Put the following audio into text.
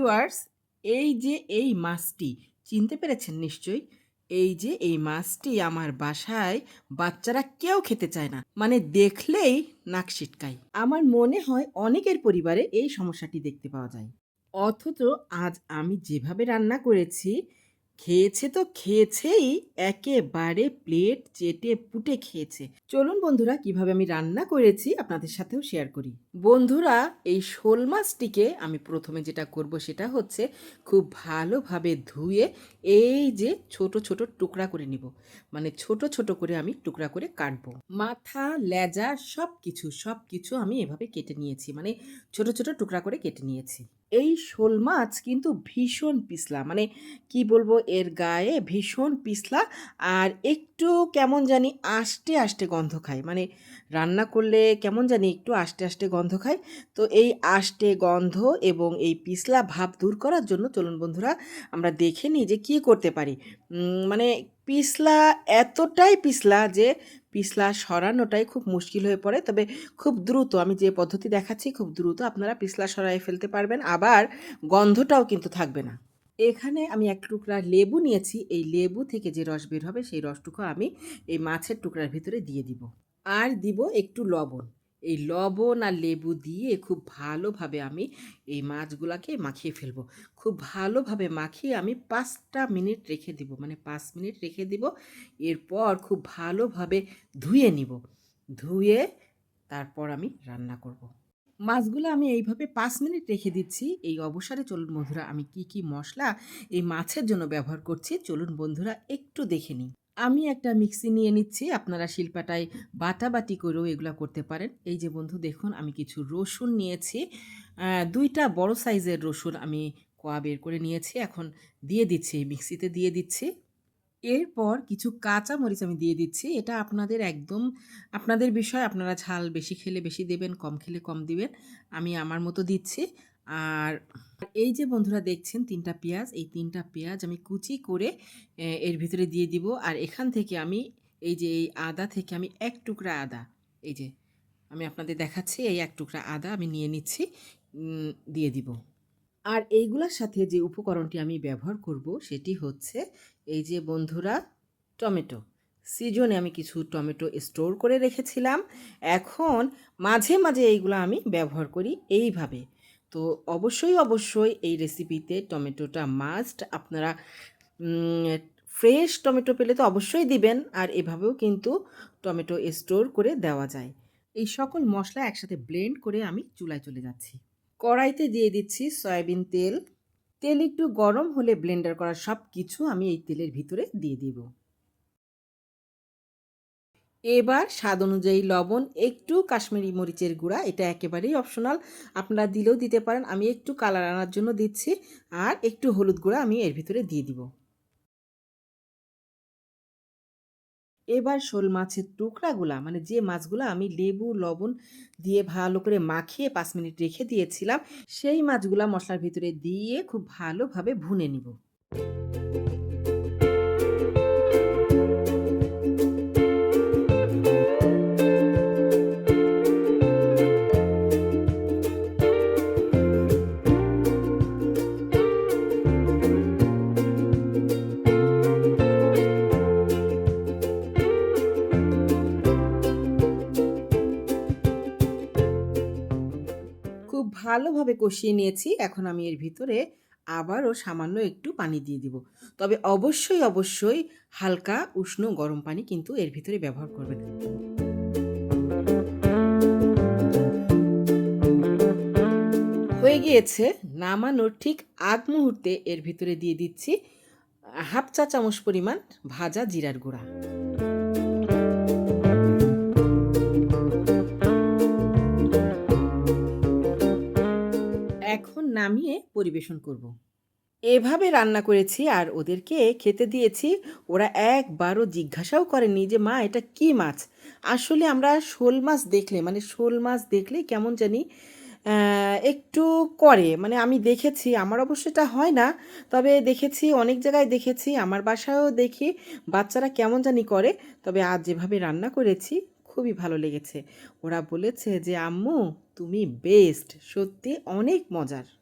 Viewers এই যে এই মাছটি, চিনতে পেরেছেন নিশ্চয়ই? এই যে এই মাছটি আমার বাসায় বাচ্চারা কেউ খেতে চায় না মানে দেখলেই নাক সিটকায়। আমার মনে হয় অনেকের পরিবারে এই সমস্যাটি দেখতে পাওয়া যায়। অথচ আজ আমি যেভাবে রান্না করেছি, খেয়েছে তো খেয়েছেই একেবারে প্লেট চেটে পুটে খেয়েছে। চলুন বন্ধুরা, কীভাবে আমি রান্না করেছি আপনাদের সাথেও শেয়ার করি। বন্ধুরা, এই শোল মাছটিকে আমি প্রথমে যেটা করব সেটা হচ্ছে খুব ভালোভাবে ধুয়ে এই যে ছোট ছোট টুকরা করে নিব। মানে ছোট ছোট করে আমি টুকরা করে কাটবো। মাথা, লেজা সব কিছু সব কিছু আমি এভাবে কেটে নিয়েছি। মানে ছোট ছোট টুকরা করে কেটে নিয়েছি। এই শোল মাছ কিন্তু ভীষণ পিছলা। মানে কি বলব, এর গায়ে ভীষণ পিছলা আর একটু কেমন জানি আষ্টে আষ্টে গন্ধ খায়। মানে রান্না করলে কেমন জানি একটু আষ্টে আষ্টে গন্ধ খায়। তো এই আষ্টে গন্ধ এবং এই পিছলা ভাব দূর করার জন্য চলুন বন্ধুরা, আমরা দেখে নিই যে কী করতে পারি। মানে পিছলা এতটাই পিছলা যে পিছলা সরানোটাই খুব মুশকিল হয়ে পড়ে। তবে খুব দ্রুত, আমি যে পদ্ধতি দেখাচ্ছি, খুব দ্রুত আপনারা পিছলা সরাই ফেলতে পারবেন, আবার গন্ধটাও কিন্তু থাকবে না। এখানে আমি এক টুকরা লেবু নিয়েছি, এই লেবু থেকে যে রস বের হবে, সেই রসটুকু আমি এই মাছের টুকরার ভিতরে দিয়ে দিব। আর দিব একটু লবণ। এই লবণ আর লেবু দিয়ে খুব ভালোভাবে আমি এই মাছগুলাকে মাখিয়ে ফেলব। খুব ভালোভাবে মাখিয়ে আমি পাঁচটা মিনিট রেখে দিব মানে পাঁচ মিনিট রেখে দিব, এরপর খুব ভালোভাবে ধুয়ে নিব। ধুয়ে তারপর আমি রান্না করব। মাছগুলো আমি এইভাবে পাঁচ মিনিট রেখে দিচ্ছি। এই অবসরে চলুন বন্ধুরা, আমি কি কি মশলা এই মাছের জন্য ব্যবহার করছি, চলুন বন্ধুরা একটু দেখে নিই। আমি একটা মিক্সি নিয়ে নিচ্ছি। আপনারা শিল্পাটায় বাটাবাটি করেও এগুলো করতে পারেন। এই যে বন্ধু, দেখুন, আমি কিছু রসুন নিয়েছি। দুইটা বড় সাইজের রসুন আমি কোয়া বের করে নিয়েছি। এখন দিয়ে দিচ্ছি, মিক্সিতে দিয়ে দিচ্ছি। এরপর কিছু কাঁচা মরিচ আমি দিয়ে দিচ্ছি। এটা আপনাদের একদম, আপনাদের বিষয়, আপনারা ঝাল বেশি খেলে বেশি দেবেন, কম খেলে কম দিবেন। আমি আমার মতো দিচ্ছি। আর এই যে বন্ধুরা দেখছেন তিনটা পেঁয়াজ, এই তিনটা পেঁয়াজ আমি কুচি করে এর ভিতরে দিয়ে দিব। আর এখান থেকে আমি এই যে এই আদা থেকে আমি এক টুকরা আদা, এই যে আমি আপনাদের দেখাচ্ছি, এই এক টুকরা আদা আমি নিয়ে নিচ্ছি দিয়ে দিব। আর এইগুলোর সাথে যে উপকরণটি আমি ব্যবহার করব, সেটি হচ্ছে এই যে বন্ধুরা টমেটো। সিজনে আমি কিছু টমেটো স্টোর করে রেখেছিলাম। এখন মাঝে মাঝে এইগুলো আমি ব্যবহার করি এইভাবে। তো অবশ্যই অবশ্যই এই রেসিপিতে টমেটোটা মাস্ট আপনারা ফ্রেশ টমেটো পেলে তো অবশ্যই দিবেন। আর এভাবেও কিন্তু টমেটো স্টোর করে দেওয়া যায়। এই সকল মশলা একসাথে ব্লেন্ড করে আমি চুলায় চলে যাচ্ছি। কড়াইতে দিয়ে দিচ্ছি সয়াবিন তেল। তেল একটু গরম হলে ব্লেন্ডার করা সব কিছু আমি এই তেলের ভিতরে দিয়ে দিব। এবার স্বাদ অনুযায়ী লবণ, একটু কাশ্মীরি মরিচের গুঁড়া, এটা একেবারেই অপশনাল আপনারা দিলেও দিতে পারেন, আমি একটু কালার আনার জন্য দিচ্ছি, আর একটু হলুদ গুঁড়া আমি এর ভিতরে দিয়ে দিব। এবার শোল মাছের টুকরাগুলা মানে যে মাছগুলো আমি লেবু, লবণ দিয়ে ভালো করে মাখিয়ে পাঁচ মিনিট রেখে দিয়েছিলাম, সেই মাছগুলা মশলার ভিতরে দিয়ে খুব ভালোভাবে ভুনে নিব। খুব ভালোভাবে কষিয়ে নিয়েছি। এখন আমি এর ভিতরে আবারও সামান্য একটু পানি দিয়ে দিব। তবে অবশ্যই অবশ্যই হালকা উষ্ণ গরম পানি কিন্তু এর ভিতরে ব্যবহার করবেন। হয়ে গিয়েছে নামানোর ঠিক আগ মুহূর্তে এর ভিতরে দিয়ে দিচ্ছি হাফ চা চামচ পরিমাণ ভাজা জিরার গুঁড়া। নামিয়ে পরিবেশন করব। এভাবে রান্না করেছি আর ওদেরকে খেতে দিয়েছি। ওরা একবারও জিজ্ঞাসাও করেনি যে, মা, এটা কি মাছ? আসলে আমরা শোল মাছ দেখলে মানে শোল মাছ দেখলে কেমন জানি একটু করে। মানে আমি দেখেছি, আমার অবশ্য এটা হয় না, তবে দেখেছি, অনেক জায়গায় দেখেছি, আমার বাসায়ও দেখি, বাচ্চারা কেমন জানি করে। তবে আজ যেভাবে রান্না করেছি, খুবই ভালো লেগেছে। ওরা বলেছে যে, আম্মু, তুমি বেস্ট সত্যি অনেক মজার।